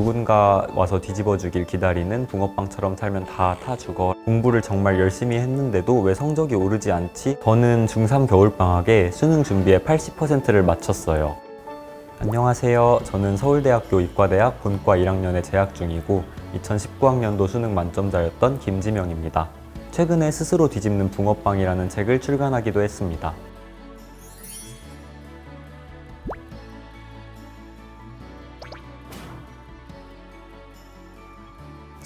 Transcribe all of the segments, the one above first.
누군가 와서 뒤집어 주길 기다리는 붕어빵처럼 살면 다 타 죽어. 공부를 정말 열심히 했는데도 왜 성적이 오르지 않지? 저는 중3 겨울방학에 수능 준비에 80%를 마쳤어요. 안녕하세요. 저는 서울대학교 이과대학 본과 1학년에 재학 중이고 2019학년도 수능 만점자였던 김지명입니다. 최근에 스스로 뒤집는 붕어빵이라는 책을 출간하기도 했습니다.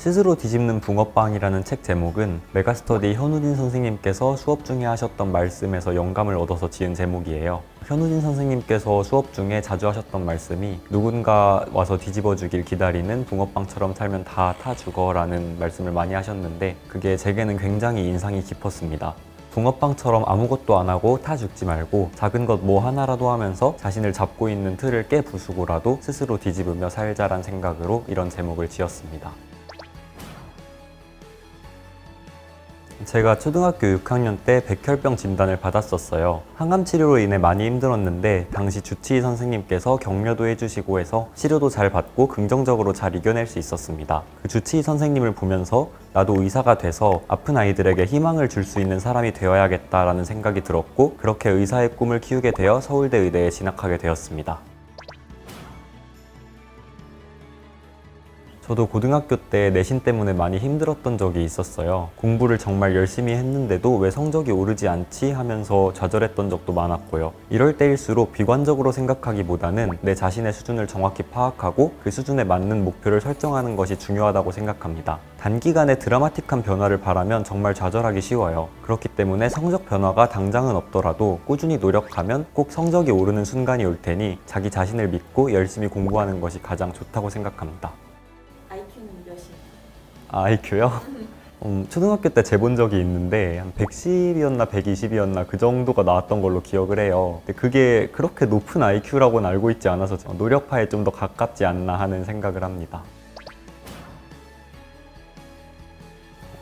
스스로 뒤집는 붕어빵이라는 책 제목은 메가스터디 현우진 선생님께서 수업 중에 하셨던 말씀에서 영감을 얻어서 지은 제목이에요. 현우진 선생님께서 수업 중에 자주 하셨던 말씀이 누군가 와서 뒤집어 주길 기다리는 붕어빵처럼 살면 다 타 죽어라는 말씀을 많이 하셨는데 그게 제게는 굉장히 인상이 깊었습니다. 붕어빵처럼 아무것도 안 하고 타 죽지 말고 작은 것 뭐 하나라도 하면서 자신을 잡고 있는 틀을 깨 부수고라도 스스로 뒤집으며 살자란 생각으로 이런 제목을 지었습니다. 제가 초등학교 6학년 때 백혈병 진단을 받았었어요. 항암 치료로 인해 많이 힘들었는데 당시 주치의 선생님께서 격려도 해주시고 해서 치료도 잘 받고 긍정적으로 잘 이겨낼 수 있었습니다. 그 주치의 선생님을 보면서 나도 의사가 돼서 아픈 아이들에게 희망을 줄 수 있는 사람이 되어야겠다라는 생각이 들었고 그렇게 의사의 꿈을 키우게 되어 서울대 의대에 진학하게 되었습니다. 저도 고등학교 때 내신 때문에 많이 힘들었던 적이 있었어요. 공부를 정말 열심히 했는데도 왜 성적이 오르지 않지 하면서 좌절했던 적도 많았고요. 이럴 때일수록 비관적으로 생각하기보다는 내 자신의 수준을 정확히 파악하고 그 수준에 맞는 목표를 설정하는 것이 중요하다고 생각합니다. 단기간에 드라마틱한 변화를 바라면 정말 좌절하기 쉬워요. 그렇기 때문에 성적 변화가 당장은 없더라도 꾸준히 노력하면 꼭 성적이 오르는 순간이 올 테니 자기 자신을 믿고 열심히 공부하는 것이 가장 좋다고 생각합니다. 몇이에요? 아, IQ요? 음, 초등학교 때 재본 적이 있는데 한 110이었나 120이었나 그 정도가 나왔던 걸로 기억을 해요. 근데 그게 그렇게 높은 IQ라고는 알고 있지 않아서 노력파에 좀 더 가깝지 않나 하는 생각을 합니다.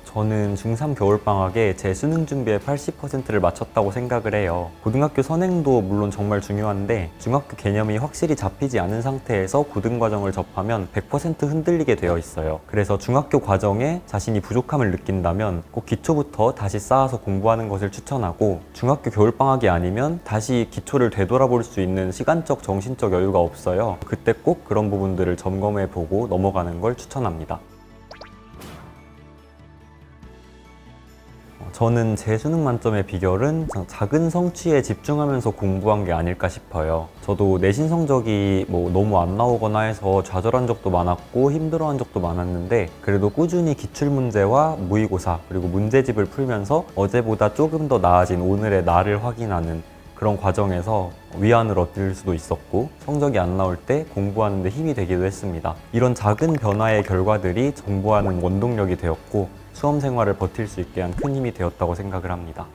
저는 중3 겨울방학에 제 수능 준비에 80%를 마쳤다고 생각을 해요. 고등학교 선행도 물론 정말 중요한데 중학교 개념이 확실히 잡히지 않은 상태에서 고등과정을 접하면 100% 흔들리게 되어 있어요. 그래서 중학교 과정에 자신이 부족함을 느낀다면 꼭 기초부터 다시 쌓아서 공부하는 것을 추천하고 중학교 겨울방학이 아니면 다시 기초를 되돌아볼 수 있는 시간적, 정신적 여유가 없어요. 그때 꼭 그런 부분들을 점검해 보고 넘어가는 걸 추천합니다. 저는 제 수능 만점의 비결은 작은 성취에 집중하면서 공부한 게 아닐까 싶어요. 저도 내신 성적이 뭐 너무 안 나오거나 해서 좌절한 적도 많았고 힘들어한 적도 많았는데 그래도 꾸준히 기출 문제와 모의고사 그리고 문제집을 풀면서 어제보다 조금 더 나아진 오늘의 나를 확인하는 그런 과정에서 위안을 얻을 수도 있었고 성적이 안 나올 때 공부하는 데 힘이 되기도 했습니다. 이런 작은 변화의 결과들이 공부하는 원동력이 되었고 수험 생활을 버틸 수 있게 한 큰 힘이 되었다고 생각을 합니다.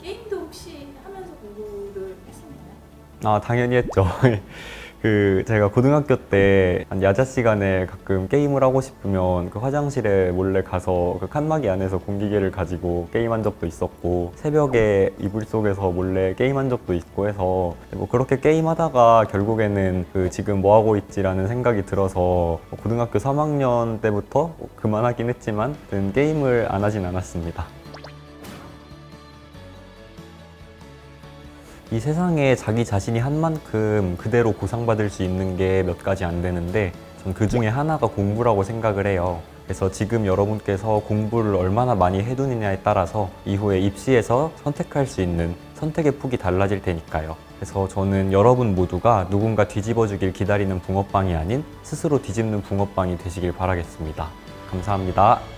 게임도 혹시 하면서 공부를 했었나요? 아 당연히 했죠. 그 제가 고등학교 때 한 야자 시간에 가끔 게임을 하고 싶으면 그 화장실에 몰래 가서 그 칸막이 안에서 공기계를 가지고 게임한 적도 있었고 새벽에 이불 속에서 몰래 게임한 적도 있고 해서 뭐 그렇게 게임하다가 결국에는 그 지금 뭐 하고 있지라는 생각이 들어서 고등학교 3학년 때부터 그만하긴 했지만 게임을 안 하진 않았습니다. 이 세상에 자기 자신이 한 만큼 그대로 보상받을 수 있는 게 몇 가지 안 되는데 전 그 중에 하나가 공부라고 생각을 해요. 그래서 지금 여러분께서 공부를 얼마나 많이 해두느냐에 따라서 이후에 입시에서 선택할 수 있는 선택의 폭이 달라질 테니까요. 그래서 저는 여러분 모두가 누군가 뒤집어주길 기다리는 붕어빵이 아닌 스스로 뒤집는 붕어빵이 되시길 바라겠습니다. 감사합니다.